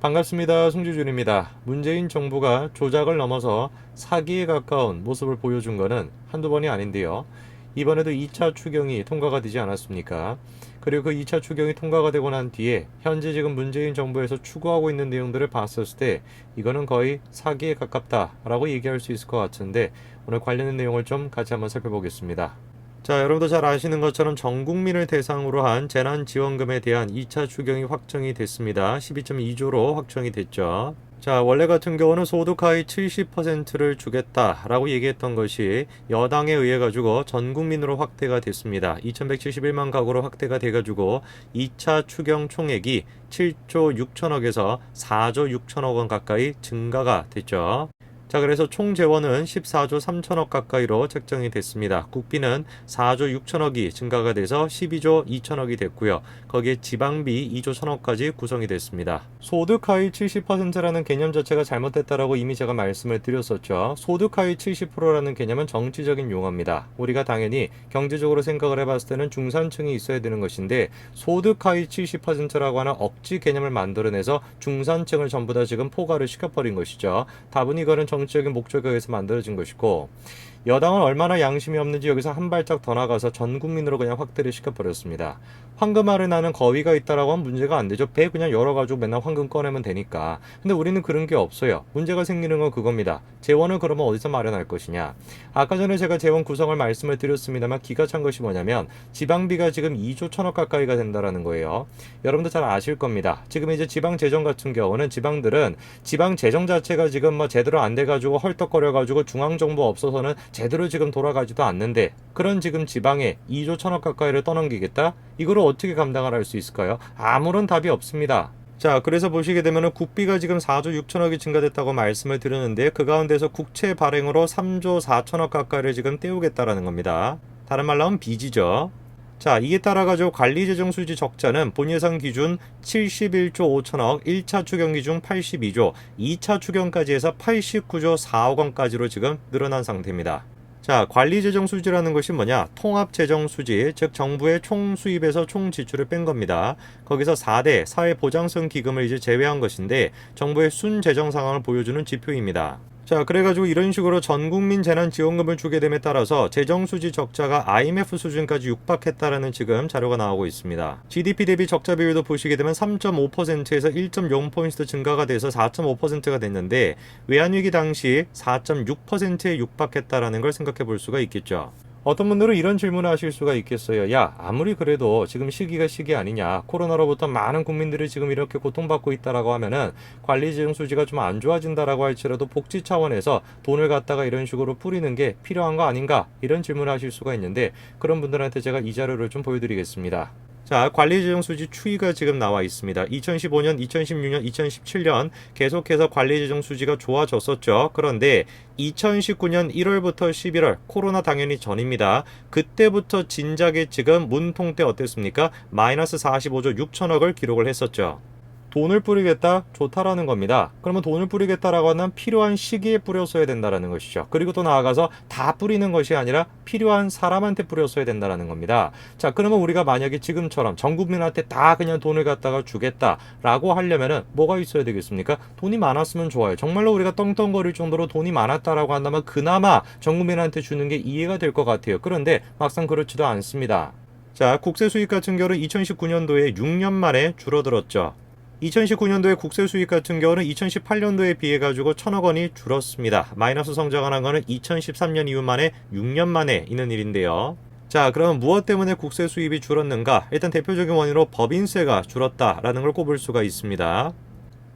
반갑습니다. 송주준입니다. 문재인 정부가 조작을 넘어서 사기에 가까운 모습을 보여준 것은 한두 번이 아닌데요. 이번에도 2차 추경이 통과가 되지 않았습니까? 그리고 그 2차 추경이 통과가 되고 난 뒤에 현재 지금 문재인 정부에서 추구하고 있는 내용들을 봤었을 때 이거는 거의 사기에 가깝다라고 얘기할 수 있을 것 같은데 오늘 관련된 내용을 좀 같이 한번 살펴보겠습니다. 자, 여러분도 잘 아시는 것처럼 전 국민을 대상으로 한 재난지원금에 대한 2차 추경이 확정이 됐습니다. 12.2조로 확정이 됐죠. 자, 원래 같은 경우는 소득 하위 70%를 주겠다라고 얘기했던 것이 여당에 의해 가지고 전 국민으로 확대가 됐습니다. 2171만 가구로 확대가 돼 가지고 2차 추경 총액이 7조 6천억에서 4조 6천억 원 가까이 증가가 됐죠. 자, 그래서 총 재원은 14조 3천억 가까이로 책정이 됐습니다. 국비는 4조 6천억이 증가가 돼서 12조 2천억이 됐고요. 거기에 지방비 2조 1천억까지 구성이 됐습니다. 소득 하위 70%라는 개념 자체가 잘못됐다라고 이미 제가 말씀을 드렸었죠. 소득 하위 70%라는 개념은 정치적인 용어입니다. 우리가 당연히 경제적으로 생각을 해봤을 때는 중산층이 있어야 되는 것인데 소득 하위 70%라고 하는 억지 개념을 만들어내서 중산층을 전부 다 지금 포괄을 시켜버린 것이죠. 답은 이거는 정 치적인 목적에 의해서 만들어진 것이고 여당은 얼마나 양심이 없는지 여기서 한 발짝 더 나가서 전 국민으로 그냥 확대를 시켜버렸습니다. 황금알에 나는 거위가 있다라고 하면 문제가 안 되죠. 배 그냥 열어가지고 맨날 황금 꺼내면 되니까. 근데 우리는 그런 게 없어요. 문제가 생기는 건 그겁니다. 재원을 그러면 어디서 마련할 것이냐. 아까 전에 제가 재원 구성을 말씀을 드렸습니다만 기가 찬 것이 뭐냐면 지방비가 지금 2조 천억 가까이가 된다라는 거예요. 여러분도 잘 아실 겁니다. 지금 이제 지방 재정 같은 경우는 지방들은 지방 재정 자체가 지금 뭐 제대로 안 돼 가지고 헐떡거려가지고 중앙 정부 없어서는 제대로 지금 돌아가지도 않는데 그런 지금 지방에 2조 천억 가까이를 떠넘기겠다? 이거를 어떻게 감당을 할 수 있을까요? 아무런 답이 없습니다. 자, 그래서 보시게 되면은 국비가 지금 4조 6천억이 증가됐다고 말씀을 드렸는데 그 가운데서 국채 발행으로 3조 4천억 가까이를 지금 떼우겠다라는 겁니다. 다른 말로 하면 빚이죠. 자, 이에 따라 가지고 관리 재정 수지 적자는 본 예상 기준 71조 5천억, 1차 추경 기준 82조, 2차 추경까지 해서 89조 4억 원까지로 지금 늘어난 상태입니다. 자, 관리 재정 수지라는 것이 뭐냐? 통합 재정 수지, 즉 정부의 총 수입에서 총 지출을 뺀 겁니다. 거기서 4대 사회 보장성 기금을 이제 제외한 것인데 정부의 순 재정 상황을 보여주는 지표입니다. 자, 그래가지고 이런 식으로 전 국민 재난 지원금을 주게 됨에 따라서 재정 수지 적자가 IMF 수준까지 육박했다라는 지금 자료가 나오고 있습니다. GDP 대비 적자 비율도 보시게 되면 3.5%에서 1.0포인트 증가가 돼서 4.5%가 됐는데 외환위기 당시 4.6%에 육박했다라는 걸 생각해 볼 수가 있겠죠. 어떤 분들은 이런 질문을 하실 수가 있겠어요. 야, 아무리 그래도 지금 시기가 시기 아니냐. 코로나로부터 많은 국민들이 지금 이렇게 고통받고 있다라고 하면은 관리 재정 수지가 좀 안 좋아진다라고 할지라도 복지 차원에서 돈을 갖다가 이런 식으로 뿌리는 게 필요한 거 아닌가? 이런 질문을 하실 수가 있는데 그런 분들한테 제가 이 자료를 좀 보여드리겠습니다. 자, 관리재정 수지 추이가 지금 나와 있습니다. 2015년, 2016년, 2017년 계속해서 관리재정 수지가 좋아졌었죠. 그런데 2019년 1월부터 11월, 코로나 당연히 전입니다. 그때부터 진작에 지금 문통 때 어땠습니까? 마이너스 45조 6천억을 기록을 했었죠. 돈을 뿌리겠다 좋다라는 겁니다. 그러면 돈을 뿌리겠다라고 하면 필요한 시기에 뿌렸어야 된다라는 것이죠. 그리고 또 나아가서 다 뿌리는 것이 아니라 필요한 사람한테 뿌렸어야 된다라는 겁니다. 자, 그러면 우리가 만약에 지금처럼 전 국민한테 다 그냥 돈을 갖다가 주겠다라고 하려면은 뭐가 있어야 되겠습니까? 돈이 많았으면 좋아요. 정말로 우리가 떵떵거릴 정도로 돈이 많았다라고 한다면 그나마 전 국민한테 주는 게 이해가 될 것 같아요. 그런데 막상 그렇지도 않습니다. 자, 국세 수익 같은 경우는 2019년도에 6년 만에 줄어들었죠. 2019년도의 국세 수익 같은 경우는 2018년도에 비해 가지고 천억 원이 줄었습니다. 마이너스 성장한 거는 2013년 이후 만에 6년 만에 있는 일인데요. 자, 그럼 무엇 때문에 국세 수입이 줄었는가? 일단 대표적인 원인으로 법인세가 줄었다라는 걸 꼽을 수가 있습니다.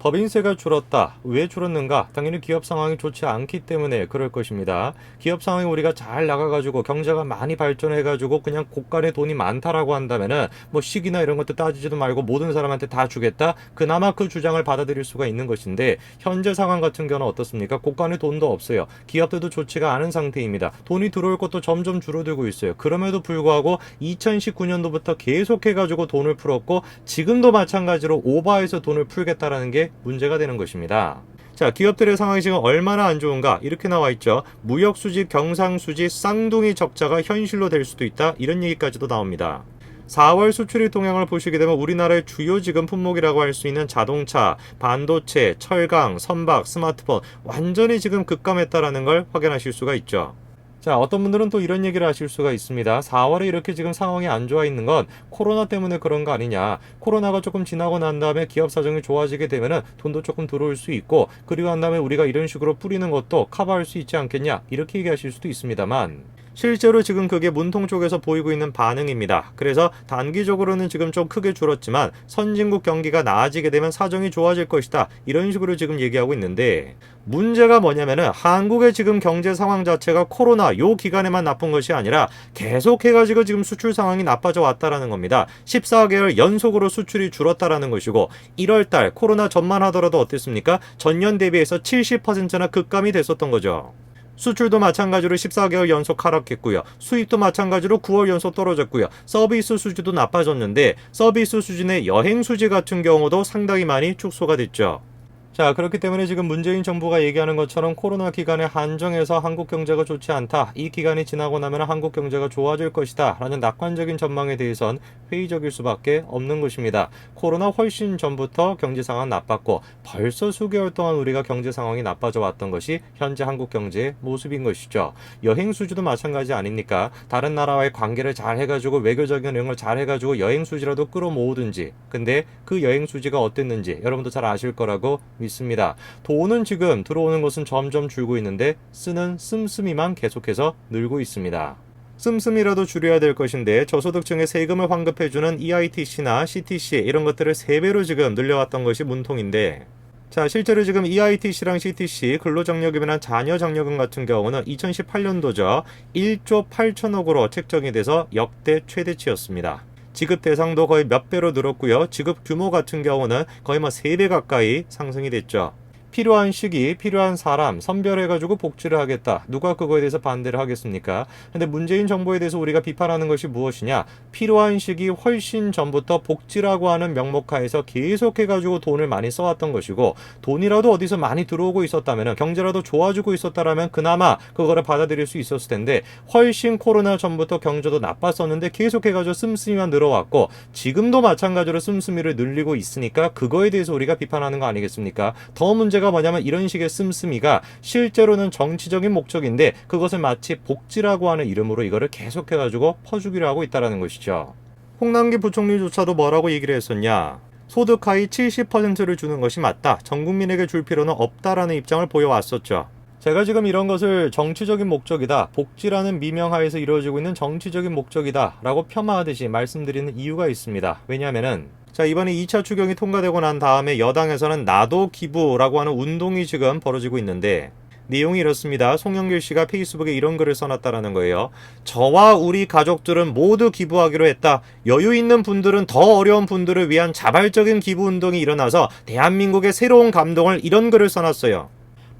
법인세가 줄었다. 왜 줄었는가? 당연히 기업 상황이 좋지 않기 때문에 그럴 것입니다. 기업 상황이 우리가 잘 나가가지고 경제가 많이 발전해가지고 그냥 곳간에 돈이 많다라고 한다면은 뭐 시기나 이런 것도 따지지도 말고 모든 사람한테 다 주겠다. 그나마 그 주장을 받아들일 수가 있는 것인데 현재 상황 같은 경우는 어떻습니까? 곳간에 돈도 없어요. 기업들도 좋지가 않은 상태입니다. 돈이 들어올 것도 점점 줄어들고 있어요. 그럼에도 불구하고 2019년도부터 계속해가지고 돈을 풀었고 지금도 마찬가지로 오버해서 돈을 풀겠다라는 게 문제가 되는 것입니다. 자, 기업들의 상황이 지금 얼마나 안 좋은가? 이렇게 나와 있죠. 무역 수지, 경상 수지, 쌍둥이 적자가 현실로 될 수도 있다. 이런 얘기까지도 나옵니다. 4월 수출입 동향을 보시게 되면 우리나라의 주요 지금 품목이라고 할 수 있는 자동차, 반도체, 철강, 선박, 스마트폰 완전히 지금 급감했다라는 걸 확인하실 수가 있죠. 자, 어떤 분들은 또 이런 얘기를 하실 수가 있습니다. 4월에 이렇게 지금 상황이 안 좋아 있는 건 코로나 때문에 그런 거 아니냐. 코로나가 조금 지나고 난 다음에 기업 사정이 좋아지게 되면은 돈도 조금 들어올 수 있고, 그리고 한 다음에 우리가 이런 식으로 뿌리는 것도 커버할 수 있지 않겠냐. 이렇게 얘기하실 수도 있습니다만, 실제로 지금 그게 문통 쪽에서 보이고 있는 반응입니다. 그래서 단기적으로는 지금 좀 크게 줄었지만 선진국 경기가 나아지게 되면 사정이 좋아질 것이다. 이런 식으로 지금 얘기하고 있는데 문제가 뭐냐면은 한국의 지금 경제 상황 자체가 코로나 요 기간에만 나쁜 것이 아니라 계속 해가지고 지금 수출 상황이 나빠져 왔다라는 겁니다. 14개월 연속으로 수출이 줄었다라는 것이고 1월달 코로나 전만 하더라도 어땠습니까? 전년 대비해서 70%나 급감이 됐었던 거죠. 수출도 마찬가지로 14개월 연속 하락했고요. 수입도 마찬가지로 9월 연속 떨어졌고요. 서비스 수지도 나빠졌는데 서비스 수준의 여행 수지 같은 경우도 상당히 많이 축소가 됐죠. 자, 그렇기 때문에 지금 문재인 정부가 얘기하는 것처럼 코로나 기간에 한정해서 한국 경제가 좋지 않다. 이 기간이 지나고 나면 한국 경제가 좋아질 것이다. 라는 낙관적인 전망에 대해선 회의적일 수밖에 없는 것입니다. 코로나 훨씬 전부터 경제 상황 나빴고 벌써 수개월 동안 우리가 경제 상황이 나빠져 왔던 것이 현재 한국 경제의 모습인 것이죠. 여행 수지도 마찬가지 아닙니까? 다른 나라와의 관계를 잘 해가지고 외교적인 내용을 잘 해가지고 여행 수지라도 끌어모으든지. 근데 그 여행 수지가 어땠는지 여러분도 잘 아실 거라고 믿습니다. 돈은 지금 들어오는 것은 점점 줄고 있는데 쓰는 씀씀이만 계속해서 늘고 있습니다. 씀씀이라도 줄여야 될 것인데 저소득층에 세금을 환급해주는 EITC나 CTC 이런 것들을 3배로 지금 늘려왔던 것이 문통인데 자, 실제로 지금 EITC랑 CTC 근로장려금이나 자녀장려금 같은 경우는 2018년도죠. 1조 8천억으로 책정이 돼서 역대 최대치였습니다. 지급 대상도 거의 몇 배로 늘었고요. 지급 규모 같은 경우는 거의 뭐 3배 가까이 상승이 됐죠. 필요한 시기, 필요한 사람 선별해가지고 복지를 하겠다. 누가 그거에 대해서 반대를 하겠습니까? 근데 문재인 정부에 대해서 우리가 비판하는 것이 무엇이냐? 필요한 시기 훨씬 전부터 복지라고 하는 명목하에서 계속해가지고 돈을 많이 써왔던 것이고 돈이라도 어디서 많이 들어오고 있었다면 경제라도 좋아지고 있었다라면 그나마 그거를 받아들일 수 있었을 텐데 훨씬 코로나 전부터 경제도 나빴었는데 계속해가지고 씀씀이만 늘어왔고 지금도 마찬가지로 씀씀이를 늘리고 있으니까 그거에 대해서 우리가 비판하는 거 아니겠습니까? 더 문제 가 뭐냐면 이런 식의 씀씀이가 실제로는 정치적인 목적인데 그것을 마치 복지라고 하는 이름으로 이거를 계속해가지고 퍼주기로 하고 있다라는 것이죠. 홍남기 부총리조차도 뭐라고 얘기를 했었냐? 소득 하위 70%를 주는 것이 맞다. 전 국민에게 줄 필요는 없다라는 입장을 보여왔었죠. 제가 지금 이런 것을 정치적인 목적이다, 복지라는 미명하에서 이루어지고 있는 정치적인 목적이다 라고 폄하하듯이 말씀드리는 이유가 있습니다. 왜냐하면은 자 이번에 2차 추경이 통과되고 난 다음에 여당에서는 나도 기부라고 하는 운동이 지금 벌어지고 있는데 내용이 이렇습니다. 송영길 씨가 페이스북에 이런 글을 써놨다라는 거예요. 저와 우리 가족들은 모두 기부하기로 했다. 여유 있는 분들은 더 어려운 분들을 위한 자발적인 기부 운동이 일어나서 대한민국의 새로운 감동을 이런 글을 써놨어요.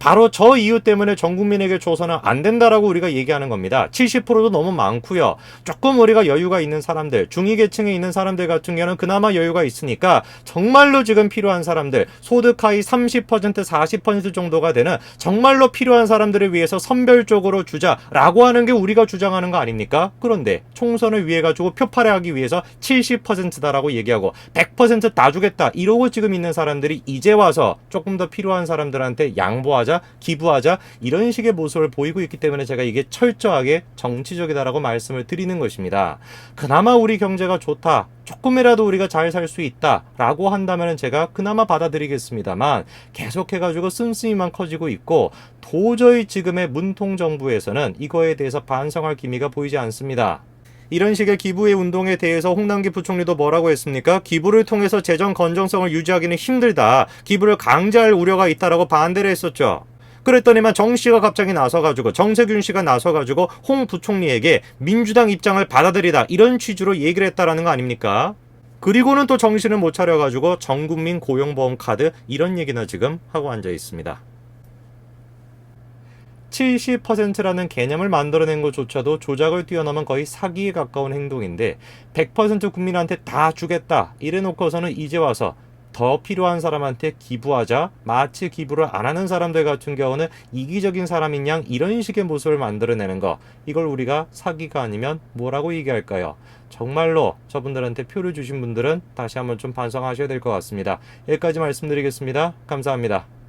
바로 저 이유 때문에 전 국민에게 줘서는 안 된다라고 우리가 얘기하는 겁니다. 70%도 너무 많고요. 조금 우리가 여유가 있는 사람들, 중위 계층에 있는 사람들 같은 경우는 그나마 여유가 있으니까 정말로 지금 필요한 사람들, 소득 하위 30% 40% 정도가 되는 정말로 필요한 사람들을 위해서 선별적으로 주자라고 하는 게 우리가 주장하는 거 아닙니까? 그런데 총선을 위해 가지고 표파례하기 위해서 70%다라고 얘기하고 100%다 주겠다 이러고 지금 있는 사람들이 이제 와서 조금 더 필요한 사람들한테 양보하자 기부하자 이런 식의 모습을 보이고 있기 때문에 제가 이게 철저하게 정치적이다라고 말씀을 드리는 것입니다. 그나마 우리 경제가 좋다. 조금이라도 우리가 잘 살 수 있다라고 한다면 제가 그나마 받아들이겠습니다만 계속해가지고 씀씀이만 커지고 있고 도저히 지금의 문통 정부에서는 이거에 대해서 반성할 기미가 보이지 않습니다. 이런 식의 기부의 운동에 대해서 홍남기 부총리도 뭐라고 했습니까? 기부를 통해서 재정 건정성을 유지하기는 힘들다. 기부를 강제할 우려가 있다라고 반대를 했었죠. 그랬더니만 정 씨가 갑자기 나서가지고 정세균 씨가 나서가지고 홍 부총리에게 민주당 입장을 받아들이다 이런 취지로 얘기를 했다라는 거 아닙니까? 그리고는 또 정신을 못 차려가지고 전국민 고용보험 카드 이런 얘기나 지금 하고 앉아 있습니다. 70%라는 개념을 만들어낸 것조차도 조작을 뛰어넘은 거의 사기에 가까운 행동인데 100% 국민한테 다 주겠다 이래놓고서는 이제 와서 더 필요한 사람한테 기부하자. 마치 기부를 안 하는 사람들 같은 경우는 이기적인 사람인 양 이런 식의 모습을 만들어내는 거. 이걸 우리가 사기가 아니면 뭐라고 얘기할까요? 정말로 저분들한테 표를 주신 분들은 다시 한번 좀 반성하셔야 될 것 같습니다. 여기까지 말씀드리겠습니다. 감사합니다.